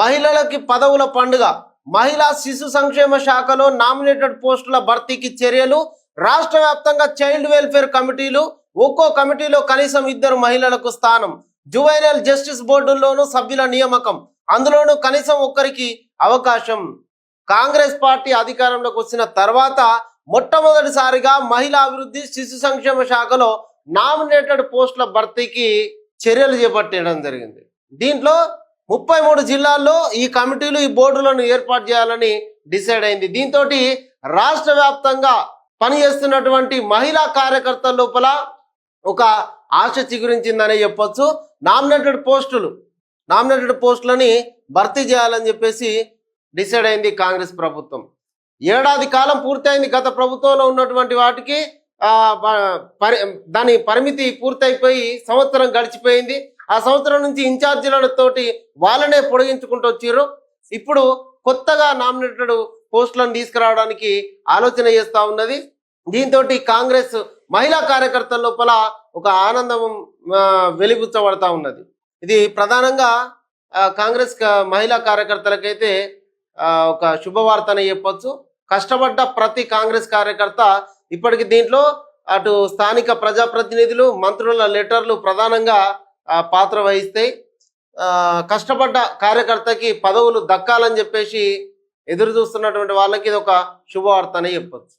మహిళలకి పదవుల పండుగ. మహిళా శిశు సంక్షేమ శాఖలో నామినేటెడ్ పోస్టుల భర్తీకి చర్యలు. రాష్ట్ర వ్యాప్తంగా చైల్డ్ వెల్ఫేర్ కమిటీలు ఒక్కో కమిటీలో కనీసం ఇద్దరు మహిళలకు స్థానం. జువైనల్ జస్టిస్ బోర్డుల్లోనూ సభ్యుల నియామకం. అందులోనూ కనీసం ఒక్కరికి అవకాశం. కాంగ్రెస్ పార్టీ అధికారంలోకి వచ్చిన తర్వాత మొట్టమొదటిసారిగా మహిళా అభివృద్ధి శిశు సంక్షేమ శాఖలో నామినేటెడ్ పోస్టుల భర్తీకి చర్యలు చేపట్టడం జరిగింది. దీంట్లో ముప్పై మూడు జిల్లాల్లో ఈ కమిటీలు ఈ బోర్డులను ఏర్పాటు చేయాలని డిసైడ్ అయింది. దీంతో రాష్ట్ర వ్యాప్తంగా పనిచేస్తున్నటువంటి మహిళా కార్యకర్తల లోపల ఒక ఆశ చిగురించిందనే చెప్పొచ్చు. నామినేటెడ్ పోస్టులు నామినేటెడ్ పోస్టులని భర్తీ చేయాలని చెప్పేసి డిసైడ్ అయింది కాంగ్రెస్ ప్రభుత్వం. ఏడాది కాలం పూర్తయింది గత ప్రభుత్వంలో ఉన్నటువంటి వాటికి పరి దాని పరిమితి పూర్తయిపోయి సంవత్సరం గడిచిపోయింది. ఆ సంవత్సరం నుంచి ఇన్ఛార్జీలతోటి వాళ్ళనే పొడిగించుకుంటూ వచ్చారు. ఇప్పుడు కొత్తగా నామినేటెడ్ పోస్టులను తీసుకురావడానికి ఆలోచన చేస్తూ ఉన్నది. దీంతో కాంగ్రెస్ మహిళా కార్యకర్తల లోపల ఒక ఆనందం వెలిగుచ్చబడతా ఉన్నది. ఇది ప్రధానంగా కాంగ్రెస్ మహిళా కార్యకర్తలకైతే ఒక శుభవార్తనే చెప్పొచ్చు. కష్టపడ్డ ప్రతి కాంగ్రెస్ కార్యకర్త ఇప్పటికి దీంట్లో అటు స్థానిక ప్రజాప్రతినిధులు మంత్రుల లెటర్లు ప్రధానంగా పాత్ర వహిస్తాయి ఆ, కష్టపడ్డ కార్యకర్తకి పదవులు దక్కాలని చెప్పేసి ఎదురు చూస్తున్నటువంటి వాళ్ళకి ఇది ఒక శుభవార్త అని చెప్పొచ్చు.